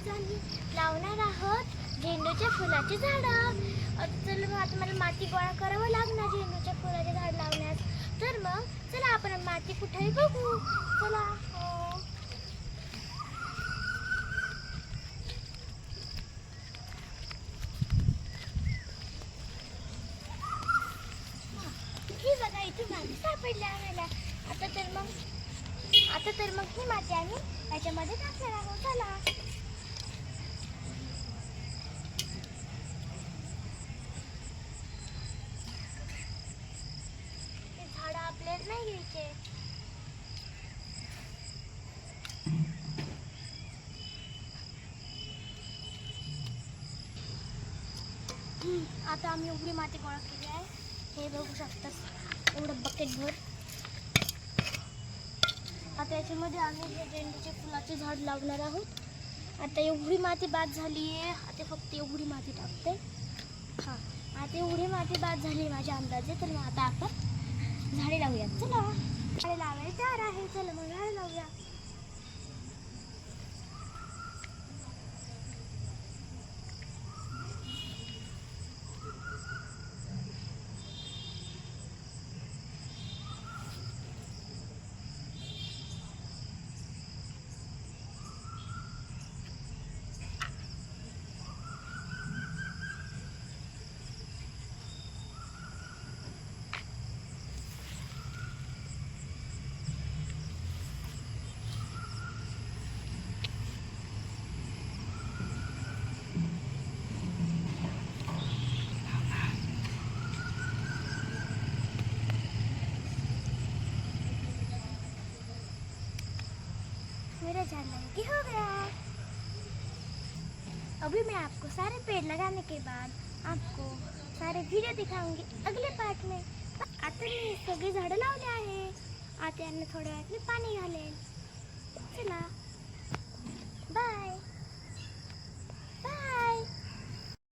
आज आम्ही लावणार आहोत झेंडूच्या फुलाची झाडं. चल मग आता मला माती गोळा करावं लागणार झेंडूच्या फुलाचे झाड लावण्यास. तर मग चला आपण माती कुठेही बघू. चला हो. ही. बघा इथे माती सापडली आम्हाला. आता तर मग आता तर मग ही माती आम्ही याच्यामध्ये टाकणार आहोत. चला. आता आम्ही एवढी माती गोळा केली आहे. हे बघू शकतात एवढं बकेट भर. आता याच्यामध्ये आम्ही हे झेंडूचे फुलाचे झाड लावणार आहोत. आता एवढी माती बाद झाली आहे. आता फक्त एवढी माती टाकते. हां आता एवढी माती बाद झाली आहे माझ्या अंदाजे. तर मग आता आपण झाडे लावूयात. चला. झाडे लावायला तयार आहे. चला मग झाडे लावूया. मेरा झाड़ लगा हो गया। अभी मैं आपको सारे पेड़ लगाने के बाद आपको सारे व्हिडिओ दिखाऊँगी अगले पार्ट में। आता मी सगळी झाड़ लाने आहे आता यांना पाणी घालेन चला।